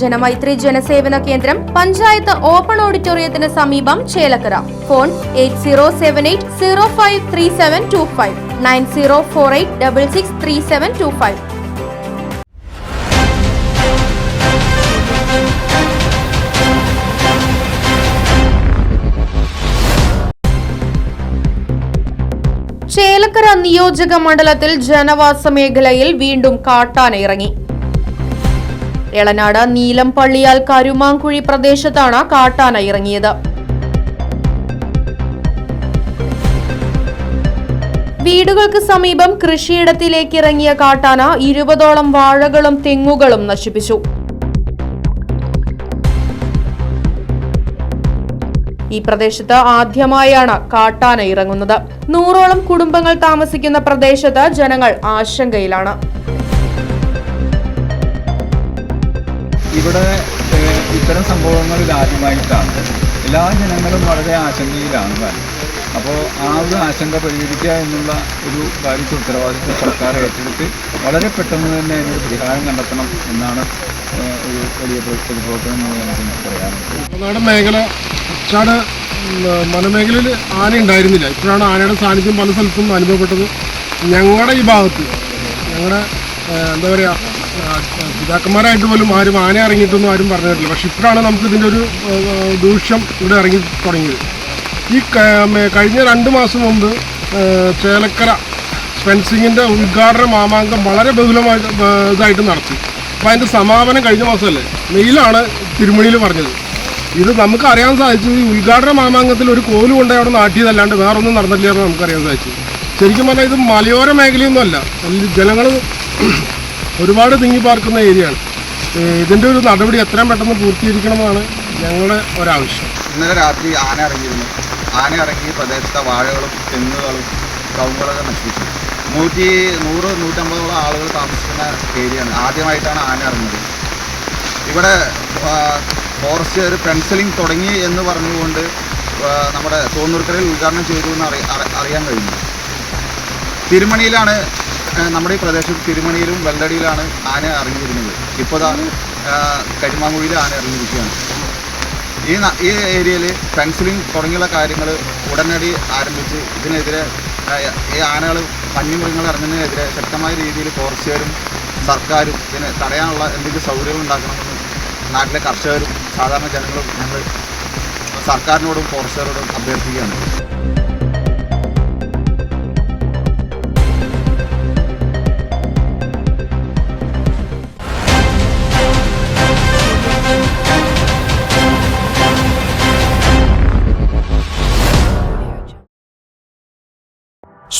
ജനമൈത്രി ജനസേവന കേന്ദ്രം പഞ്ചായത്ത് ഓപ്പൺ ഓഡിറ്റോറിയത്തിന് സമീപം Chelakkara. Phone eight zero seven eight zero five three seven two five. Nine zero four eight double six three seven two five. Chelakkara നിയോജക മണ്ഡലത്തിൽ ജനവാസ മേഖലയിൽ വീണ്ടും കാട്ടാന എളനാട് നീലംപള്ളിയാൽ കരുമാങ്കുഴി പ്രദേശത്താണ് കാട്ടാന ഇറങ്ങിയത്. വീടുകൾക്ക് സമീപം കൃഷിയിടത്തിലേക്ക് ഇറങ്ങിയ കാട്ടാന ഇരുപതോളം വാഴകളും തെങ്ങുകളും നശിപ്പിച്ചു. ഈ പ്രദേശത്ത് ആദ്യമായാണ് കാട്ടാന ഇറങ്ങുന്നത്. നൂറോളം കുടുംബങ്ങൾ താമസിക്കുന്ന പ്രദേശത്ത് ജനങ്ങൾ ആശങ്കയിലാണ്. ഇവിടെ ഇത്തരം സംഭവങ്ങൾ ഇതാദ്യമായിട്ടാണ് എല്ലാ ജനങ്ങളും വളരെ ആശങ്കയിലാണ് അപ്പോൾ ആ ഒരു ആശങ്ക പരിഹരിക്കുക എന്നുള്ള ഒരു കാര്യത്തിൽ ഉത്തരവാദിത്വം സർക്കാർ ഏറ്റെടുത്ത് വളരെ പെട്ടെന്ന് തന്നെ അതിനൊരു പരിഹാരം കണ്ടെത്തണം എന്നാണ് ഒരു വലിയ പ്ര- പൊതുപ്രവർത്തനം നമുക്ക് പറയാനുള്ളത് മേഖല കുച്ചാട് വനമേഖലയിൽ ആന ഉണ്ടായിരുന്നില്ല. ഇപ്പോഴാണ് ആനയുടെ സാന്നിധ്യം പല സ്ഥലത്തും അനുഭവപ്പെട്ടത്. ഞങ്ങളുടെ ഈ ഭാഗത്ത് ഞങ്ങളുടെ എന്താ പറയുക പിതാക്കന്മാരായിട്ട് പോലും ആരും ആന ഇറങ്ങിയിട്ടൊന്നും ആരും പറഞ്ഞിട്ടില്ല. പക്ഷെ ഇപ്പോഴാണ് നമുക്ക് ഇതിന്റെ ഒരു ദൂഷ്യം ഇവിടെ ഇറങ്ങി തുടങ്ങിയത്. ഈ കഴിഞ്ഞ രണ്ട് മാസം മുമ്പ് ചേലക്കര ഫെൻസിങ്ങിന്റെ ഉദ്ഘാടന മാമാങ്കം വളരെ ബഹുലമായിട്ട് ഇതായിട്ട് നടത്തി. അപ്പോൾ അതിന്റെ സമാപനം കഴിഞ്ഞ മാസമല്ലേ? മെയിലാണ് തിരുമണിയിൽ പറഞ്ഞത്. ഇത് നമുക്ക് അറിയാൻ സാധിച്ചു ഈ ഉദ്ഘാടന മാമാങ്കത്തിൽ ഒരു കോൽ കൊണ്ട് അവിടെ നാട്ടിയതല്ലാണ്ട് വേറൊന്നും നടന്നില്ല എന്ന് നമുക്കറിയാൻ സാധിച്ചു. ശരിക്കും പറഞ്ഞാൽ ഇത് മലയോര മേഖലയൊന്നും അല്ല ജനങ്ങൾ ഒരുപാട് തിങ്ങിപ്പാർക്കുന്ന ഏരിയയാണ് ഇതിന്റെ ഒരു നടപടി എത്രയും പെട്ടെന്ന് പൂർത്തീകരിക്കണമെന്നാണ് ഞങ്ങളുടെ ഒരാവശ്യം. ഇന്നലെ രാത്രി ആന ഇറങ്ങിയിരുന്നു. ആന ഇറങ്ങി പ്രദേശത്തെ വാഴകളും തെങ്ങുകളും കവുങ്ങുകളൊക്കെ നശിപ്പിച്ചു. നൂറ്റി നൂറ് നൂറ്റമ്പതോളം ആളുകൾ താമസിക്കുന്ന ഏരിയയാണ്. ആദ്യമായിട്ടാണ് ആന ഇറങ്ങിയത് ഇവിടെ ഫോറസ്റ്റുകാർ പെൻസിലിംഗ് തുടങ്ങി എന്ന് പറഞ്ഞുകൊണ്ട് നമ്മുടെ തോന്നൂർക്കരയിൽ ഉദ്ഘാടനം ചെയ്തു എന്ന് അറി അറി- അറിയാൻ കഴിഞ്ഞു. തിരുമണിയിലാണ് നമ്മുടെ ഈ പ്രദേശത്ത് തിരുമണിയിലും വെള്ളടിയിലാണ് ആന ഇറങ്ങിയിരുന്നത് ഇപ്പോൾ കരിമാങ്കുഴിയിൽ ആന ഇറങ്ങിയിരിക്കുകയാണ് ഈ ഈ ഏരിയയിൽ ഫെൻസിലിംഗ് തുടങ്ങിയുള്ള കാര്യങ്ങൾ ഉടനടി ആരംഭിച്ച് ഇതിനെതിരെ ഈ ആനകൾ വന്യമൃഗങ്ങൾ ഇറങ്ങുന്നതിനെതിരെ ശക്തമായ രീതിയിൽ ഫോറസ്റ്റുകാരും സർക്കാരും ഇതിനെ തടയാനുള്ള എന്തെങ്കിലും സൗകര്യം ഉണ്ടാക്കണമെന്ന് നാട്ടിലെ കർഷകരും സാധാരണ ജനങ്ങളും ഞങ്ങൾ സർക്കാരിനോടും ഫോറസ്റ്റുകാരോടും അഭ്യർത്ഥിക്കുകയാണ്.